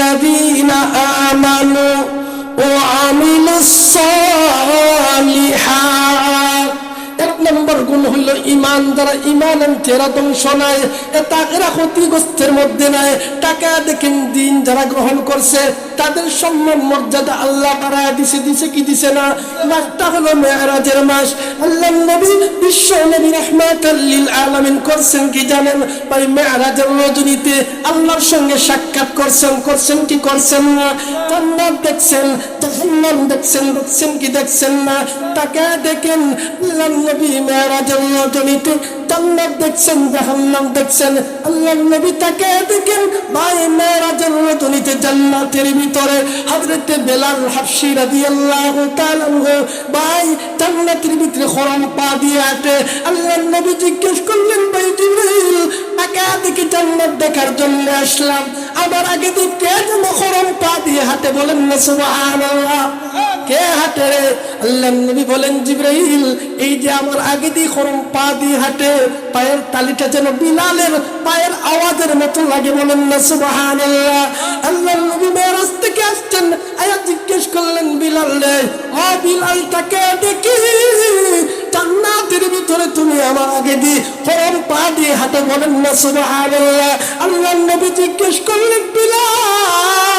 الذين آمنوا وعملوا الصالحات. নম্বর গুণ হলো ইমান যারা ইমান আনছে এরা ধ্বংস নাই এটা এরা ক্ষতিগ্রস্তের মধ্যে নাই। টাকা দেখেন দিন যারা গ্রহণ করছে, তাদের সম্মান, মর্যাদা আল্লাহ বাড়ায় দিছে দিছে কি দিছে না? মাসটা হলো মেয়েরাজের মাস। আল্লাহ নবী, বিশ্ব নবী রহমাতাল্লিল আলামিন করছেন কি জানেন? ভাই মেয়েরাজের রজনীতে আল্লাহর সঙ্গে সাক্ষাৎ করছেন করছেন কি করছেন না? জান্নাত দেখছেন, জাহান্নাম দেখছেন দেখছেন কি দেখছেন না? টাকা দেখেন আল্লাহ নবী আল্লাহ তাকে আল্লাহ দেখার জন্য আসলাম। আবার আগে দিয়ে কে যেন খরম পা দিয়ে হাঁটে। বলেন না, সুবহানাল্লাহ। কে হাঁটে রে? আল্লাহ নবী বলেন, জিব্রাইল, এই যে আমার আগে দিয়ে খরম, পা দিয়ে হাঁটে, পায়ের তালিটা যেন বিলালের পায়ের আওয়াজের মতো লাগে। বলেন না, সুবহানাল্লাহ। আল্লাহ নবী মেরাজ থেকে আসছেন, আয়া জিজ্ঞেস করলেন, বিলাল রে ও বিলাল তাকে দেখি। জান্নাতের ভিতরে তুমি আমার আগে দিয়ে খরম, পা দিয়ে হাঁটে। বলেন না, সুবহানাল্লাহ। আল্লাহ নবী জিজ্ঞেস করলেন, বিলাল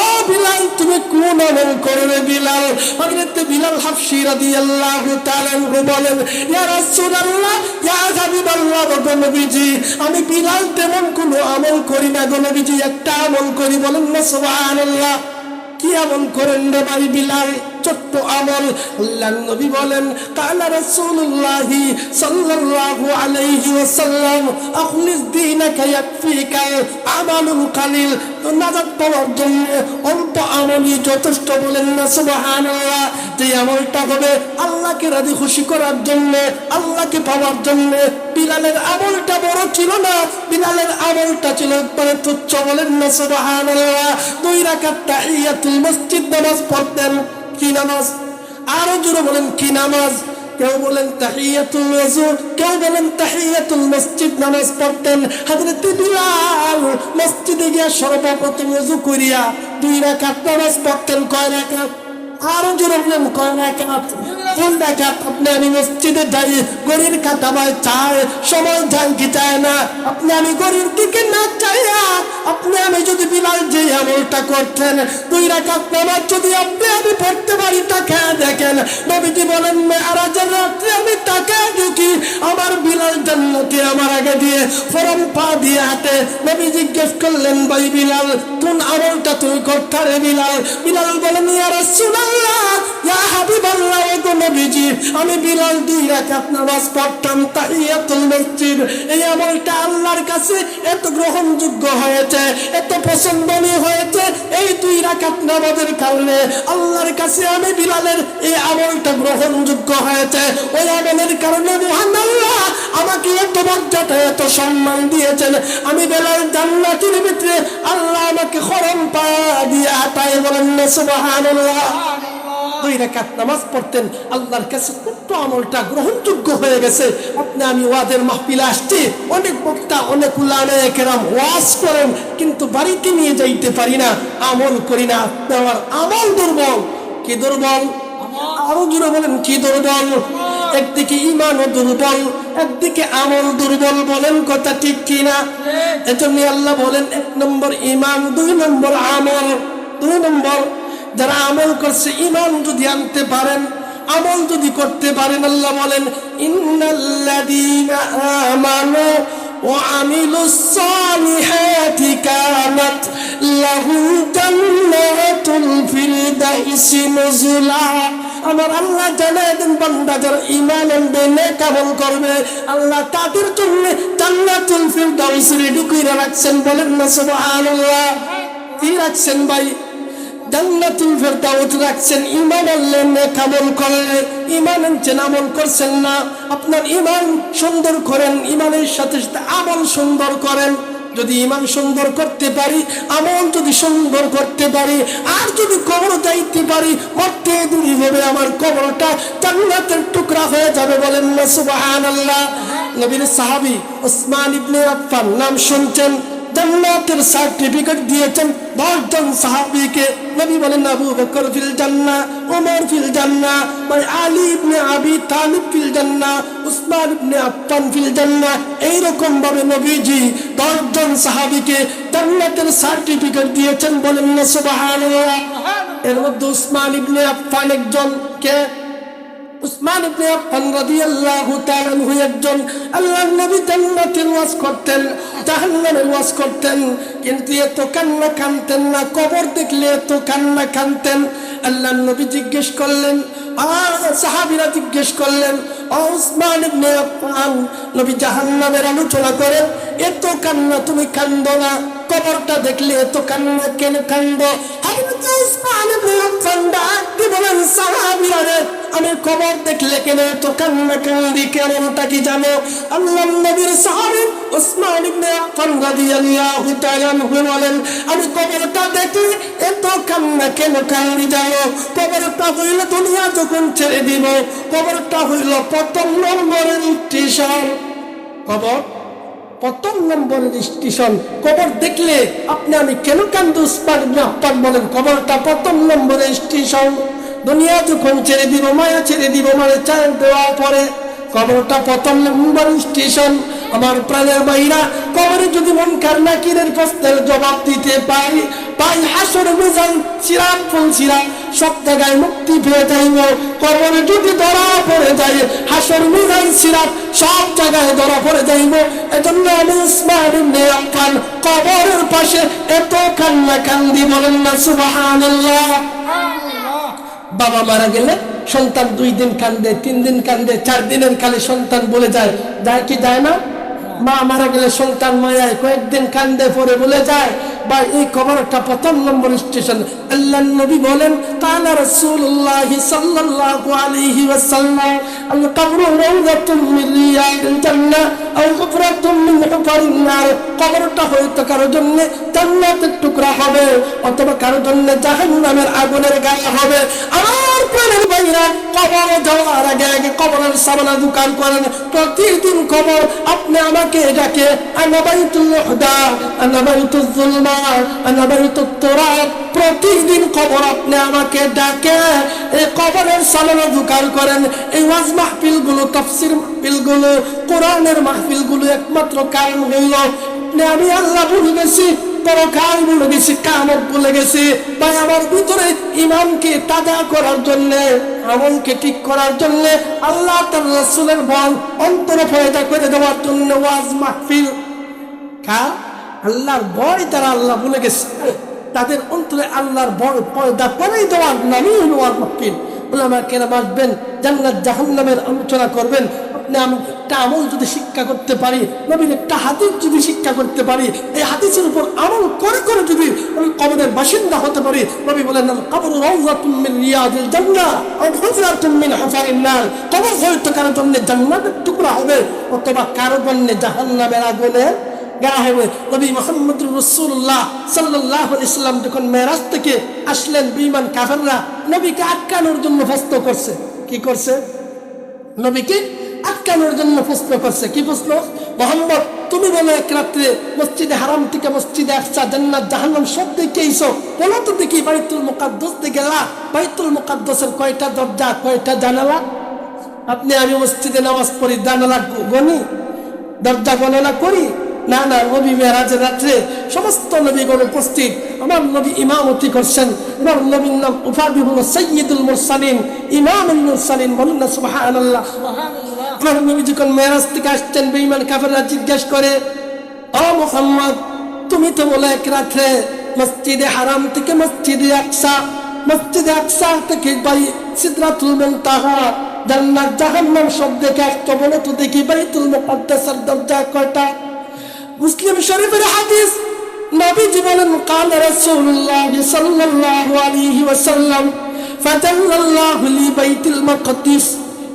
ও বিলাল, তুমি কোন আমল করবে বিলাল? হযরত বিলাল হাফসি রাদিয়াল্লাহু তাআলা বলেন, ইয়া রাসূলুল্লাহ, ইয়া হাবিবাল্লাহ নবীজি, আমি বিলাল তেমন কোনো আমল করি না গো নবীজি, একটা আমল করি বলেন না, সুবহানাল্লাহ। কি আমল করেন রে ভাই বিলাল? ছোট্ট আমল। আল্লাহ নবী বলেন, কালা রাসূলুল্লাহ সাল্লাল্লাহু আলাইহি ওয়াসাল্লাম, আখলিস দীনাকা ইয়াকফিকা আমালুল কালিল। নাজাত পাওয়ার জন্য অল্প আমলই যথেষ্ট বলেন না, সুবহানাল্লাহ। যে আমলটা হবে আল্লাহকে রাজি খুশি করার জন্য, আল্লাহকে পাওয়ার জন্য বিলালের আমলটা বড় ছিল না, বিলালের আমলটা ছিল একবারে তুচ্ছ বলেন না, সুবহানাল্লাহ। দুই রাকাত তাহিয়াতুল মসজিদ নামাজ পড়তেন, কি নামাজ? আরও জোরে বলেন, কি নামাজ? কেউ বলেন তাহিয়াতুল ওযু, কেউ বলেন তাহিয়াতুল মসজিদ নামাজ পড়তেন। হযরত বিলাল মসজিদে গিয়া সর্বপ্রথম ওযু করিয়া দুই রাকাত নামাজ পড়তেন। কয় রাকাত? আরও সময় যায় কি চায় না আপনি আমি গরির দিকে না চাইয়া আপনি আমি যদি বিলাল যে আমলটা করতেন দুই নামাজ যদি আপনি আমি পড়তে পারি টাকা দেখেন নবীজি বলেন রাত্রে আমি টাকা জান্নাতে আমার আগে দিয়ে ফরম পা দিয়ে হাতে নবী জিজ্ঞেস করলেন, ভাই বিলাল, কোন আমলটা তুই করতে রে বিলাল? বিলাল বলেন, ইয়া রাসূলুল্লাহ। আমি বিলাল দুই রাকাত নামাজ পড়তাম তাহিয়াতুল মসজিদ। এই আমলটা আল্লাহর কাছে এত গ্রহণযোগ্য হয়েছে, এত পছন্দনীয় হয়েছে, এই দুই রাকাত নামাজের কারণে আল্লাহর কাছে আমি বিলালের এই আমলটা গ্রহণযোগ্য হয়েছে। ওই আমলের কারণে মহান আল্লাহ আমাকে এত মর্যাদা, এত সম্মান দিয়েছেন। আমি বেলাল জান্নাতের ভিতরে আল্লাহ আমাকে খরম পা দিয়ে আটায় বলেন সুবহানাল্লাহ। দুই রাকাত নামাজ পড়তেন। আল্লাহর কাছে ছোট্ট আমলটা গ্রহণযোগ্য হয়ে গেছে। আপনি আমি ওয়াদের মাহফিলে আসছি, অনেক বক্তা, অনেক উল্লানে কেরাম ওয়াজ করেন, কিন্তু বাড়িতে নিয়ে যাইতে পারি না। আমল করি না, আপনি আমার আমল দুর্বল। কি দুর্বল? আরও বলেন, কি দুর্বল? একদিকে ইমানও দুর্বল, একদিকে আমল দুর্বল, বলেন কথা ঠিক কিনা? এজন্য আল্লাহ বলেন, এক নম্বর ইমান দুই নম্বর আমল, দুই নম্বর যারা আমল করছে ইমান যদি আনতে পারেন, আমল যদি করতে পারেন, আল্লাহ বলেন আমার আল্লাহ জানায় বান্দা যারা ইমান আনবে, নেক করবে, আল্লাহ তাদের জন্য জান্নাতুল ফিরদাউস রেডি করে রাখছেন বলেন না, সুবহানাল্লাহ। কি রাখছেন ভাই? জান্নাতুল ফেরদাউস রাখছেন, ঈমান আনলে নেক আমল করলে ঈমান আনছেন, আমল করছেন না। আপনার ঈমান সুন্দর করেন, ঈমানের সাথে সাথে আমল সুন্দর করেন। যদি ইমান সুন্দর করতে পারি, আমল যদি সুন্দর করতে পারি, আর যদি কবর যাইতে পারি, মরতে দূরি হবে, আমার কবরটা জান্নাতের টুকরা হয়ে যাবে বলেন না, সুবহানাল্লাহ। নবীর সাহাবী ওসমান ইবনে আফফান নাম শুনছেন। জান্নাতের সার্টিফিকেট দিয়েছেন। দশজন সাহাবীকে নবী বলেন, আবু বকর ফিল জান্নাহ ওমর ফিল জান্নাহ ভাই আলী ইবনে আবি তালিব ফিল জান্নাহ, উসমান ইবনে আফফান ফিল জান্নাহ। এইরকম ভাবে নবীজি দশজন সাহাবীকে জান্নাতের সার্টিফিকেট দিয়েছেন বলেন না, সুবহানাল্লাহ। এর মধ্যে উসমান ইবনে আফফান একজন কে? করতেন করতেন। কিন্তু এত কান্না না, কবর দেখলে এত কান্না নবী জিজ্ঞেস করলেন সাহাবীরা জিজ্ঞেস করলেন, ও উসমান ইবনে আফফান, নবী জাহান্নামের আলোচনা করেন এত কান্না তুমি কান্দো না, কবরটা দেখলে এত কান্না কেন কান্দো? উসমান ইবনে আফফান আমি কবর দেখলে কেন তো কান্না কান্দি, কেমনটা কি জানো? আল্লাহ নবীর সাহাবী উসমান ইবনে আফফান রাদিয়াল্লাহু তাআলা বলেন, আমি কবরটা দেখলে এত কান্না কেন কান্দি জানো? কবরটা হইল দুনিয়া যখন ছেড়ে দিব কবরটা হইল প্রথম নম্বরের স্টেশন। কবর প্রথম নম্বরের স্টেশন। কবর দেখলে আপনি আমি কেন কান্দু? উসমান ইবনে আফফান বলেন কবরটা প্রথম নম্বরের স্টেশন। দুনিয়া যখন ছেড়ে দিব, মায়া ছেড়ে দিব মানে চাল দেওয়ার পরে কবরটা প্রথম নম্বর স্টেশন। আমার প্রাণের বাইরা কবরে যদি মন কারনাকিরের প্রশ্নের জবাব দিতে পারি পাই হাসর মিজান সিরাপ, ফুল সিরাপ, সব জায়গায় মুক্তি পেয়ে যাইব। কবরে যদি ধরা পড়ে যায়, হাসর মিজান সিরাপ, সব জায়গায় ধরা পড়ে যাইব। এজন্য আমি উসমান ইবনে আফফান কবরের পাশে এত কান্না কান্দি বলেন না, সুবহানাল্লাহ। বাবা মারা গেলে সন্তান দুই দিন কান্দে, তিন দিন কান্দে, চার দিনের কালে সন্তান বলে যায় যায় কি যায় না? মা মারা গেলে সন্তান মায়ায় কয়েকদিন কান্দে পরে বলে যায় বা এই খবরটা প্রথম নম্বর স্টেশন। আল্লাহ নবী বলেন কালা রাসূলুল্লাহ সাল্লাল্লাহু আলাইহি ওয়াসাল্লাম আল কবরু রাউদাতুম মিন রিয়াদিল জান্নাহ, আও হুফরাতুম মিন হুফারিন নার। কবরটা হয়তো কারও জন্য জান্নাতের টুকরা হবে, অথবা কারও জন্য জাহান্নামের আগুনের গায়ে হবে। আমার বাইরা কবর যাওয়ার আগে আগে কবরের সামনে দোকান করেন। প্রতিদিন কবর আপনি আমাকে ডাকে প্রতিদিন কবর আপনি আমাকে ডাকে এই কবরের সামনে দোকান করেন। এই ওয়াজ মাহফিলগুলো তফসির মাহফিলগুলো কোরআনের মাহফিলগুলো একমাত্র কারণ হইল আমি আল্লাহ ভুলে গেছি পরকাল ভুলে গেছি কামত ভুলে গেছি। তাই আমার ভিতরে ইমানকে তাজা করার জন্য, আমলকে ঠিক করার জন্য আল্লাহ তার রসুলের বল অন্তরে ফয়দা করে দেওয়ার জন্য ওয়াজ মাহফিল। কা? আল্লাহর ভয় তারা আল্লাহ ভুলে গেছে, তাদের অন্তরে আল্লাহর বড় পয়দা করেই দেওয়ার নামই হলো ওয়াজ মাহফিল। ওলামা কেরাম আসবেন, জান্নাত জাহান্নামের আলোচনা করবেন আমি একটা আমল যদি শিক্ষা করতে পারি, নবীর একটা হাদিস যদি শিক্ষা করতে পারি, এই হাদিসের উপর আমল করে করে যদি আমি কবরের বাসিন্দা হতে পারি, নবী বলেন কবর জান্নাহ নার। কবর হয়তো কারও জন্য জান্নাতের টুকরা হবে, অথবা কারও জন্য জাহান্নামের আগুনে মোহাম্মদ ইসলাম থেকে আসলেন বিমান নবীকে আটকানোর জন্য প্রশ্ন করছে। কি করছে? নবীকে আটকানোর জন্য প্রশ্ন করছে। কি প্রশ্ন? মোহাম্মদ, তুমি বলো এক রাত্রে মসজিদে হারাম থেকে মসজিদে একসা জান্নাত, জাহান্নাম সব দেখে এইসো বলো তো দেখি বাইতুল মোকাদ্দস দিকে লা বাইতুল মোকাদ্দসের কয়টা দরজা, কয়টা জানালা? আপনি আমি মসজিদে নামাজ পড়ি, জানালা গনি, দরজা গণনা করি না না নবী মেরাজের রাত্রে সমস্ত নবীগণ উপস্থিত। আমার নবী ইমামতি করছেন আমার নবীর নাম হল সৈয়দুল মুরসালিন ইমামুল মুরসালিন বলুন না সুবহানাল্লাহ। আমার নবী যখন মেরাজ থেকে আসছেন বেঈমান কাফেররা জিজ্ঞেস করে ও মোহাম্মদ তুমি তো বলে এক রাত্রে মসজিদে হারাম থেকে মসজিদে আকসা মসজিদে আকসা থেকে বাই সিদরাতুল মুনতাহা জান্নাত জাহান্নাম সব দেখে আসতো বলে তো দেখি বাইতুল মুকাদ্দাসের দরজা কয়টা? মুসলিম শরীফের হাদিস নবীজি বলেন قال رسول الله صلى الله عليه وسلم فدل الله لي بيت المقدس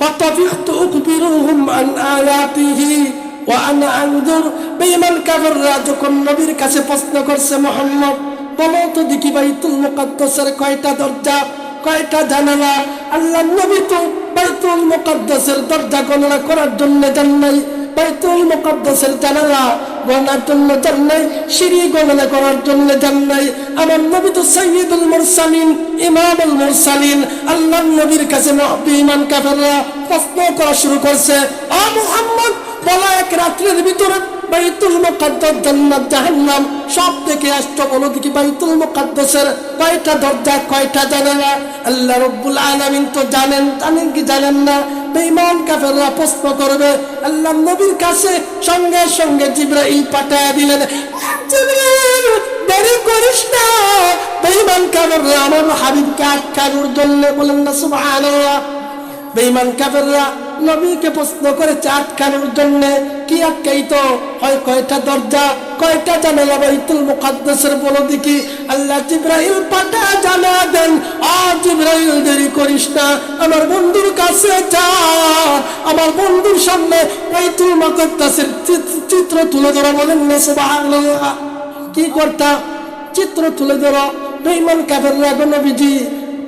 فطفقت أخبرهم عن آياته وأنا أنظر بمن كفر যখন নবীর কাছে প্রশ্ন করছে মোহাম্মদ বলো তো দেখি বাইতুল মুকাদ্দাসের কয়টা দরজা কয়টা জানালা আল্লাহ নবী তো বাইতুল মুকাদ্দাসের দরজা গণনা করার জন্য জান নাই বাইতুল মুকাদ্দাসের জানালা জন্য যান নাই গণনা করার জন্য যান নাই। আমার নবী তো সাইয়্যিদুল মুরসালিন, ইমামুল মুরসালিন। আল্লাহর নবীর কাছে কাফেররা প্রশ্ন করা শুরু করছে মুহাম্মদ, বলা এক ভিতরে বাইতুল জান্নাত জাহান্নাম। সব থেকে আসতো বলো দেখি বাইতুল কয়টা দরজা, কয়টা জানালা? আল্লাহ রাব্বুল আলামিন তো জানেন জানেন কি জানেন না? বেঈমান কাফেররা প্রশ্ন করবে, আল্লাহ নবীর কাছে সঙ্গে সঙ্গে জিব্রাইল পাঠায় দিলেন দেরি করিস না। বেঈমান কাফেররা আমার হাবিবকে আটকানোর জন্য বলেন, না, সুবহানাল্লাহ। বেঈমান কাফেররা নবীকে প্রশ্ন করেছে আটকানোর জন্য, কি আটকাইত? হয় কয়টা দরজা? কয়টা জানালা বাইতুল মুকাদ্দাসের বলো দেখি? আল্লাহ জিব্রাইল পাটা জানা দেন। আ জিব্রাইল দেরি করিস না, আমার বন্ধুর কাছে যা। আমার বন্ধুর সামনে বাইতুল মুকাদ্দাসের চিত্র- তুলে ধরা বলেন না, সুবহানাল্লাহ। কি করতা? চিত্র তুলে ধরো। বেঈমান কাফেররা গো নবীজি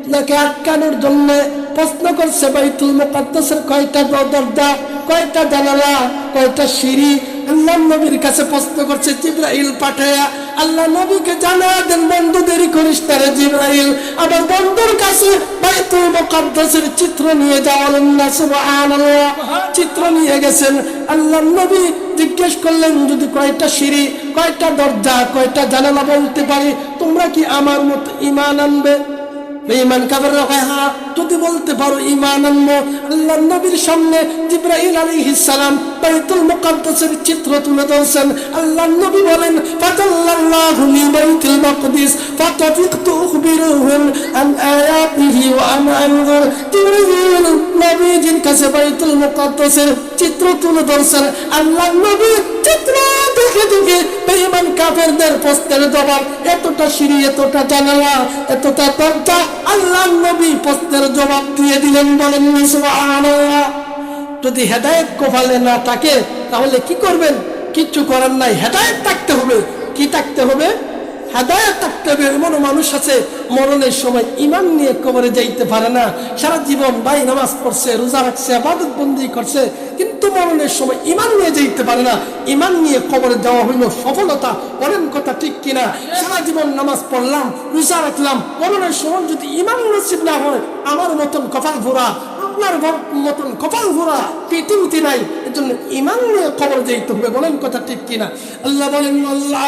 নাকি আটকানোর জন্য প্রশ্ন করছে বাইতুল মুকাদ্দাসের কয়টা দরজা, কয়টা জানালা, কয়টা সিঁড়ি আল্লাহ নবীর কাছে প্রশ্ন করছে, জিব্রাইল পাঠায়া, আল্লাহ নবীকে জানা দেন, বন্ধু দেরি করিস তারা জিব্রাইল। আবার বন্ধুর কাছে বাইতুল মুকাদ্দাসের চিত্র নিয়ে যাওয়ালেন না সুবহানাল্লাহ। চিত্র নিয়ে গেছেন। আল্লাহ নবী জিজ্ঞেস করলেন, যদি কয়টা সিঁড়ি, কয়টা দরজা, কয়টা জানালা বলতে পারি, তোমরা কি আমার মতো ইমান আনবে? বলতে পারো ঈমান আনব নবীর সামনে জিব্রাইল আলাইহিস সালাম বাইতুল মুকাদ্দাসের চিত্র তুলে ধরছেন। আল্লাহর নবী বলেন ফাতাল্লাহু লি বাইতুল মাকদিস ফাতাফিকতু উখবিরুহুম আন আয়াতিহি ওয়া আন আনজুর জিব্রাইল নবীজির কাছে বাইতুল মুকাদ্দাসের চিত্র তুলে ধরছেন। আল্লাহর নবী চিত্র দেখে দেখে বেঈমান কাফেরদের প্রশ্নের জবাব, এতটা সিঁড়ি, এতটা জানালা, এতটা দরজা আল্লাহ নবী প্রশ্নের জবাব দিয়ে দিলেন বলেন সুবহানাল্লাহ। যদি হেদায়েত কপালে না থাকে, তাহলে কি করবেন? কিচ্ছু করার নাই। হেদায়েত থাকতে হবে। কি থাকতে হবে? হেদায়ত থাকতে হবে। এমন মানুষ আছে, মরণের সময় ইমান নিয়ে কবরে যাইতে পারে না। সারা জীবন ভাই নামাজ পড়ছে, রোজা রাখছে, আবাদত বন্দি করছে, কিন্তু মরণের সময় ইমান নিয়ে যাইতে পারে না। ইমান নিয়ে কবরে যাওয়া হইল সফলতা, বলেন কথা ঠিক কিনা? সারা জীবন নামাজ পড়লাম, রোজা রাখলাম, মরণের সময় যদি ইমান নসিব না হয়, আমার মতন কপাল ভরা, আপনার মতন কপাল ভরা, পৃথিবীতে নাই জন্য ইমান নিয়ে কবর যাইতে হবে, বলেন কথা ঠিক কিনা? আল্লাহ বলেন, আল্লাহ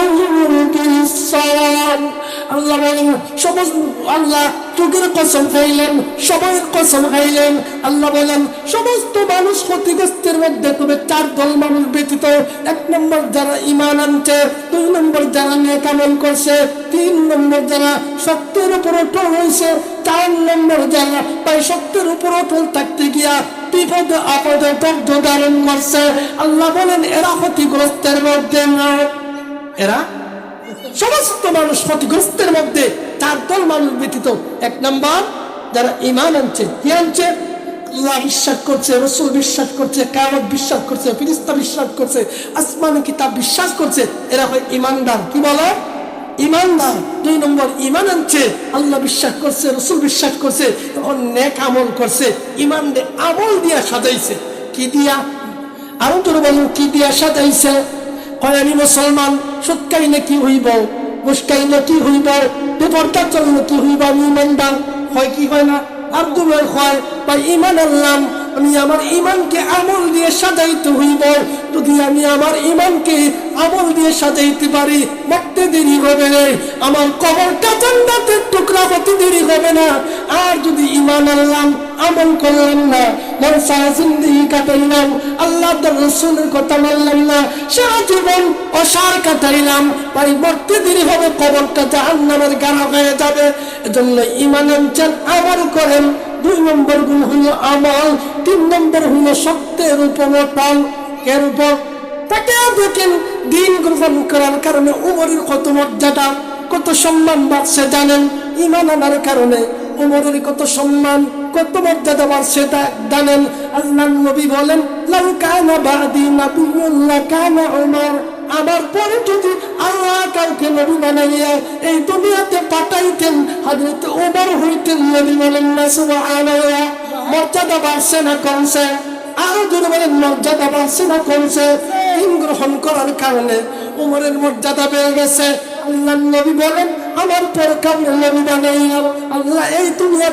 তিন নম্বর যারা সত্যের উপর অটল হয়েছে চার নম্বর যারা তাই সত্যের উপর অটল থাকতে গিয়া বিপদে আপদে দগ্ধ ধারণ করছে। আল্লাহ বলেন, এরা ক্ষতিগ্রস্তের মধ্যে এরা? সমস্ত মানুষ ক্ষতিগ্রস্তের মধ্যে চার দল মানুষ ব্যতীত এক নাম্বার যারা ইমান আনছে, কি আনছে? বিশ্বাস করছে, রসুল বিশ্বাস করছে কামত বিশ্বাস করছে ফিরিস্তা বিশ্বাস করছে, আসমান কিতাব বিশ্বাস করছে, এরা হয় ইমানদার কি বলে? ইমানদার দুই নম্বর ইমান আনছে, আল্লাহ বিশ্বাস করছে, রসুল বিশ্বাস করছে তখন নেক আমল করছে ইমান দে আমল দিয়া সাজাইছে। কি দিয়া? আরও তোর বলুন, কি দিয়া সাজাইছে? কয় মুসলমান সৎকাইলে কি হইব মুস্কাইলে কি হইব বেপরদার চললে কি হইব আমি ইমানদার। হয় কি হয় না? আর দুবার হয়। বা ইমান আনলাম। আমি আমার ইমানকে আমল দিয়ে সাজাইতে হইব। যদি আমি আমার ইমানকে আমল দিয়ে সাজাইতে পারি, মরতে দেরি হবে না। আমার কবরটা জান্নাতের টুকরা হতে দেরি হবে না। আর যদি ইমান আনলাম, আমল করলাম না, মন সারা জিন্দিগি কাটাইলাম, আল্লাহ রসুলের কথা মানলাম না, সারা জীবন অসার কাটাইলাম ভাই মরতে দেরি হবে, কবরটা জাহান্নামের গানা হয়ে যাবে। এজন্য ইমান আনছেন, আমল করেন। দুই নম্বর গুণ হইল আমল, তিন নম্বর হইল সত্যের উপর টান এর উপর তাকে দেখেন দিন গ্রহণ করার কারণে উমরের কত মর্যাদা, কত সম্মান বাড়ছে জানেন? ইমান আনার কারণে উমরের কত সম্মান, কত মর্যাদা বাড়ছে তা জানেন? আল্লাহ নবী বলেন, লাউ কানা বাদি নাবিয়ুল্লাহ কানা উমর। আমার পরে যদি আল্লাহ কাউকে নবী বানাইয়া এই দুনিয়াতে পাঠাইতেন, হযরত ওমর হইতেন, নবী বলেন না, সুবহানাল্লাহ, মর্যাদা বাড়ছে না, কমছে। আরও দুর্বলের মর্যাদা বাড়ছে না কমছে। দিন গ্রহণ করার কারণে উমরের মর্যাদা বেড়ে গেছে। আল্লাহ নবী বলেন, আমার পর কামনে নবী বানাই আল্লাহ এই দুনিয়া